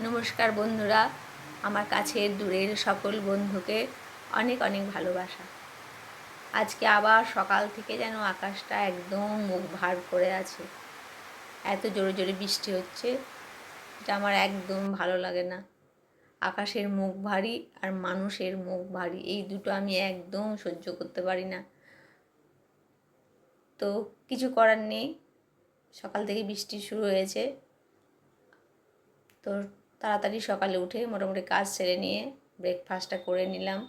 নমস্কার বন্ধুরা, আমার কাছের দূরের সকল বন্ধুকে অনেক অনেক ভালোবাসা। আজকে আবার সকাল থেকে যেন আকাশটা একদম মুখ ভার করে আছে। এত জোরে জোরে বৃষ্টি হচ্ছে যা আমার একদম ভালো লাগে না। আকাশের মুখ ভারী আর মানুষের মুখ ভারী, এই দুটো আমি একদম সহ্য করতে পারি না। তো কিছু করার নেই, সকাল থেকে বৃষ্টি শুরু হয়েছে। তো তাড়াতাড়ি সকালে উঠে মোটামুটি কাজ সেরে নিয়ে ব্রেকফাস্টটা করে নিলাম।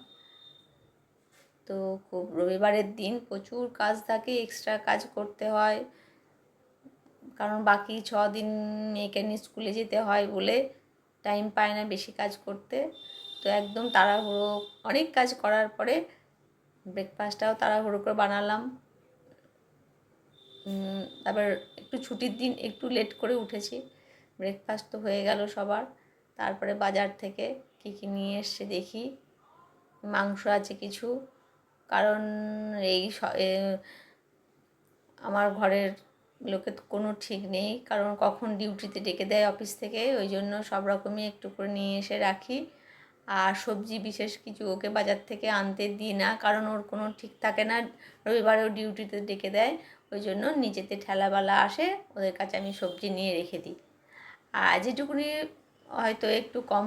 তো খুব রবিবারের দিন প্রচুর কাজ থাকে এক্সট্রা কাজ করতে হয়। কারণ বাকি ছ দিন মেয়েকে নিয়ে স্কুলে যেতে হয় বলে টাইম পায় না বেশি কাজ করতে। তো একদম তাড়াহুড়ো, অনেক কাজ করার পরে ব্রেকফাস্টটাও তাড়াহুড়ো করে বানালাম। তারপর একটু ছুটির দিন একটু লেট করে উঠেছি। ব্রেকফাস্ট তো হয়ে গেল সবার। তারপরে বাজার থেকে কী কী নিয়ে এসছে দেখি। মাংস আছে কিছু। কারণ এই আমার ঘরের লোকের কোনো ঠিক নেই। কারণ কখন ডিউটিতে ডেকে দেয় অফিস থেকে, ওই জন্য সব রকমই একটু করে নিয়ে এসে রাখি। আর সবজি বিশেষ কিছু ওকে বাজার থেকে আনতে দিই না, কারণ ওর কোনো ঠিক থাকে না। রবিবারেও ডিউটিতে ডেকে দেয়, ওই জন্য নিজেতে ঠেলাবেলা আসে, ওদের কাছে আমি সবজি নিয়ে রেখে দিই। আর যেটুকুনি হয়তো একটু কম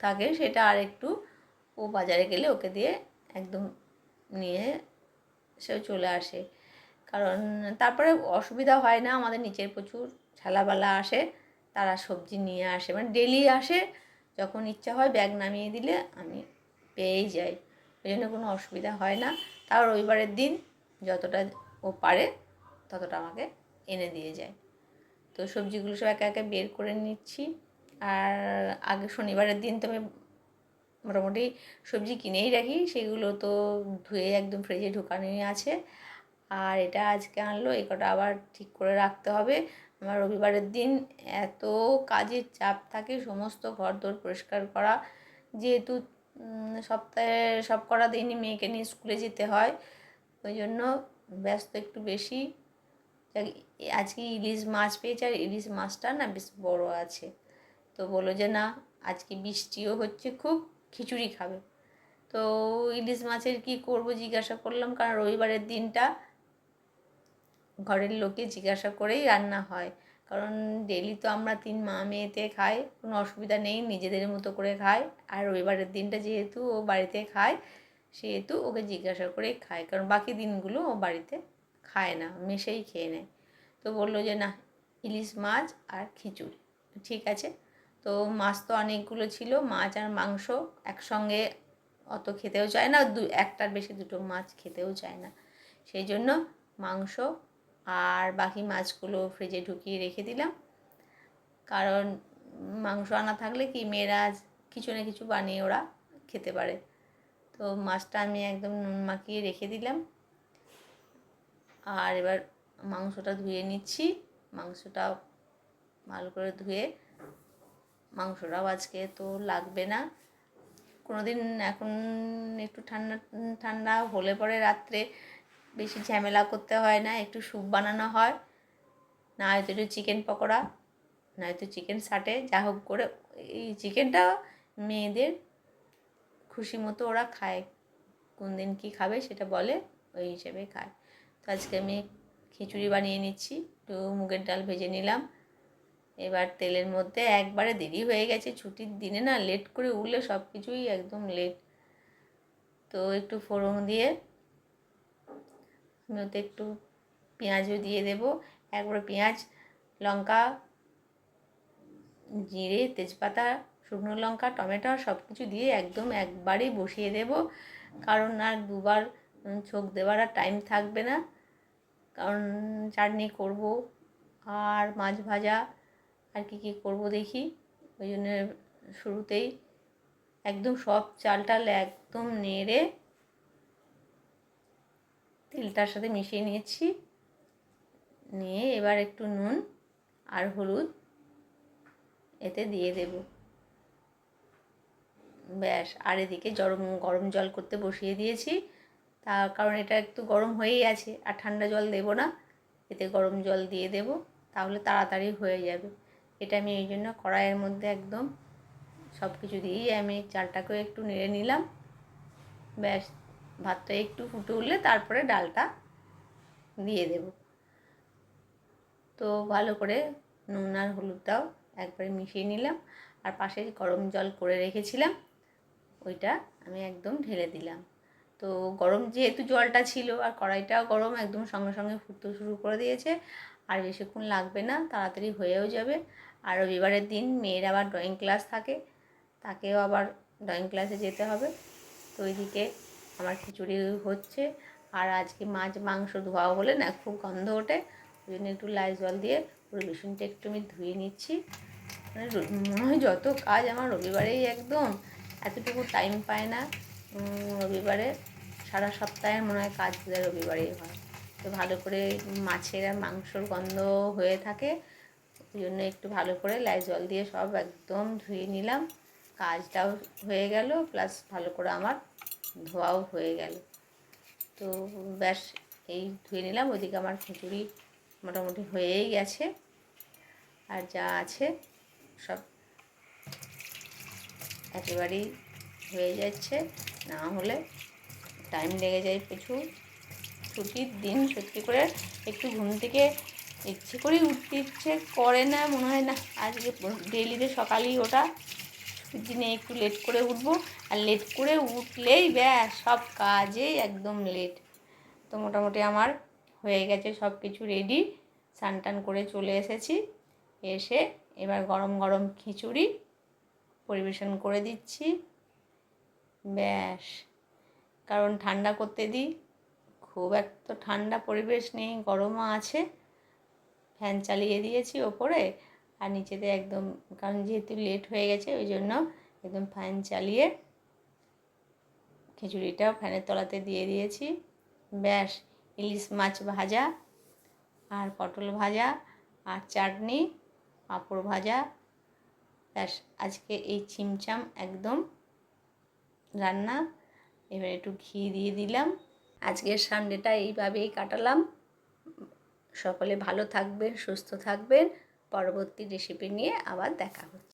থাকে, সেটা আর একটু ও বাজারে গেলে ওকে দিয়ে একদম নিয়ে সেও চলে আসে। কারণ তারপরে অসুবিধা হয় না, আমাদের নিচের প্রচুর ছেলাবেলা আসে, তারা সবজি নিয়ে আসে মানে ডেলি আসে, যখন ইচ্ছা হয় ব্যাগ নামিয়ে দিলে আমি পেয়েই যাই, ওই জন্য কোনো অসুবিধা হয় না। তাও রবিবারের দিন যতটা ও পারে, ততটা আমাকে এনে দিয়ে যায়। তো সবজিগুলো সব একে একে বের করে নিচ্ছি। আর আগে শনিবারের দিন তো আমি মোটামুটি সবজি কিনেই রাখি, সেগুলো তো ধুয়ে একদম ফ্রিজে ঢুকানোই আছে। আর এটা আজকে আনলো, এই কটা আবার ঠিক করে রাখতে হবে। আমার রবিবারের দিন এত কাজের চাপ থাকে, সমস্ত ঘর দোর পরিষ্কার করা। যেহেতু সপ্তাহে সব করা দিনই মেয়েকে নিয়ে স্কুলে যেতে হয়, ওই জন্য ব্যস্ত একটু বেশি। আজকে ইলিশ মাছ পেয়েছে, আর ইলিশ মাছটা না বেশ বড় আছে। তো বলল যে না, আজকে বৃষ্টিও হচ্ছে খুব, খিচুড়ি খাবে। তো ইলিশ মাছের কি করব জিজ্ঞাসা করলাম, কারণ রবিবারের দিনটা ঘরের লোকে জিজ্ঞাসা করেই রান্না হয়। কারণ ডেলি তো আমরা তিন মা মেয়েতে খাই, কোনো অসুবিধা নেই, নিজেদের মতো করে খাই। আর রবিবারের দিনটা যেহেতু ও বাড়িতে খায়, সেহেতু ওকে জিজ্ঞাসা করেই খায়, কারণ বাকি দিনগুলো ও বাড়িতে খায় না, মেশেই খেয়ে নেয়। তো বলল যে, না, ইলিশ মাছ আর খিচুড়ি। ঠিক আছে। তো মাছ তো অনেকগুলো ছিল, মাছ আর মাংস একসঙ্গে অত খেতেও চায় না, দু, একটার বেশি দুটো মাছ খেতেও চায় না। সেই জন্য মাংস আর বাকি মাছগুলো ফ্রিজে ঢুকিয়ে রেখে দিলাম। কারণ মাংস আনা থাকলে কি, মেয়েরা কিছু না কিছু বানিয়ে ওরা খেতে পারে। তো মাছটা আমি একদম নুন মাখিয়ে রেখে দিলাম। আর এবার মাংসটা ধুয়ে নিচ্ছি। মাংসটা ভালো করে ধুয়ে মাংসটাও আজকে তো লাগবে না। কোনো দিন এখন একটু ঠান্ডা ঠান্ডা হলে পরে রাত্রে বেশি ঝামেলা করতে হয় না, একটু স্যুপ বানানো হয়। না হয়তো একটু চিকেন পকোড়া, না হয়তো চিকেন সাটে, যা হোক করে এই চিকেনটা মেয়েদের খুশি মতো ওরা খায়। কোন দিন কী খাবে সেটা বলে ওই হিসেবে খায়। তো আজকে আমি খিচুড়ি বানিয়ে নিচ্ছি। একটু মুগের ডাল ভেজে নিলাম। এবার তেলের মধ্যে একবারে দেরি হয়ে গেছে, ছুটির দিনে না লেট করে উঠলে সব কিছুই একদম লেট। তো একটু ফোড়ন দিয়ে আমি ওতে একটু পেঁয়াজও দিয়ে দেবো। একবারে পেঁয়াজ, লঙ্কা, জিরে, তেজপাতা, শুকনো লঙ্কা, টমেটো সব কিছু দিয়ে একদম একবারেই বসিয়ে দেব। কারণ আর দুবার ছোক দেওয়ার আর টাইম থাকবে না। কারণ চাটনি করব, আর মাছ ভাজা, আর কী কী করব দেখি। ওই জন্য শুরুতেই একদম সব চাল টাল একদম নেড়ে তেলটার সাথে মিশিয়ে নিয়েছি। নিয়ে এবার একটু নুন আর হলুদ এতে দিয়ে দেব। ব্যাস, আর এদিকে গরম গরম জল করতে বসিয়ে দিয়েছি। তার কারণ এটা একটু গরম হয়েই আছে, আর ঠান্ডা জল দেব না। এতে গরম জল দিয়ে দেব, তাহলে তাড়াতাড়ি হয়ে যাবে। এটা আমি এই জন্য কড়াইয়ের মধ্যে একদম সব কিছু দিয়েই আমি চালটাকেও একটু নেড়ে নিলাম। ব্যাস, ভাতটা একটু ফুটে উঠলে তারপরে ডালটা দিয়ে দেব। তো ভালো করে নুন আর হলুদটাও একবারে মিশিয়ে নিলাম, আর পাশে গরম জল করে রেখেছিলাম, ওইটা আমি একদম ঢেলে দিলাম। তো গরম যেহেতু জলটা ছিল আর কড়াইটাও গরম, একদম সঙ্গে সঙ্গে ফুটতে শুরু করে দিয়েছে। আর বেশিক্ষণ লাগবে না, তাড়াতাড়ি হয়েও যাবে। আর রবিবারের দিন মেয়ের আবার ড্রয়িং ক্লাস থাকে, তাকেও আবার ড্রয়িং ক্লাসে যেতে হবে। তো ওইদিকে আমার খিচুড়ি হচ্ছে। আর আজকে মাছ মাংস ধোয়া হলে না, খুব গন্ধ ওঠে। ওই জন্য একটু লাই জল দিয়ে পুরো বেসনটা একটু আমি ধুয়ে নিচ্ছি। মানে মনে হয় যত কাজ আমার রবিবারেই একদম, এতটুকু টাইম পায় না। রবিবারে সারা সপ্তাহে মনে হয় কাজ রবিবারেই হয়। তো ভালো করে মাছের আর মাংসর গন্ধ হয়ে থাকে, ওই জন্য একটু ভালো করে লাই জল দিয়ে সব একদম ধুয়ে নিলাম। কাজটাও হয়ে গেল, প্লাস ভালো করে আমার ধোয়াও হয়ে গেল। তো ব্যাস, এই ধুয়ে নিলাম, ওইদিকে আমার খিচুড়ি মোটামুটি হয়েই গেছে। আর যা আছে সব একেবারেই হয়ে যাচ্ছে, না হলে টাইম লেগে যায় প্রচুর। ছুটির দিন সত্যি করে একটু ঘুম থেকে ইচ্ছে করেই উঠতে ইচ্ছে করে না, মনে হয় না। আজকে ডেলিতে সকালেই ওটা। দিনে একটু লেট করে উঠবো। আর লেট করে উঠলেই ব্যাস, সব কাজেই একদম লেট তো মোটামুটি আমার হয়ে গেছে সব কিছু রেডি স্নান টান করে চলে এসেছি। এসে এবার গরম গরম খিচুড়ি পরিবেশন করে দিচ্ছি। ব্যাস। কারণ ঠান্ডা করতে দিই। খুব একটা ঠান্ডা পরিবেশ নেই, গরমও আছে। ফ্যান চালিয়ে দিয়েছি ওপরে আর নিচেতে একদম, কারণ যেহেতু লেট হয়ে গেছে ওই জন্য একদম ফ্যান চালিয়ে খিচুড়িটাও ফ্যানের তলাতে দিয়ে দিয়েছি। ব্যাস, ইলিশ মাছ ভাজা আর পটল ভাজা আর চাটনি, পাঁপড় ভাজা। ব্যাস, আজকে এই চিমচাম একদম রান্না। এবার একটু ঘি দিয়ে দিলাম। আজকের সানডেটা এইভাবেই কাটালাম। সকলে ভালো থাকবেন, সুস্থ থাকবেন। পরবর্তী রেসিপি নিয়ে আবার দেখা হচ্ছে।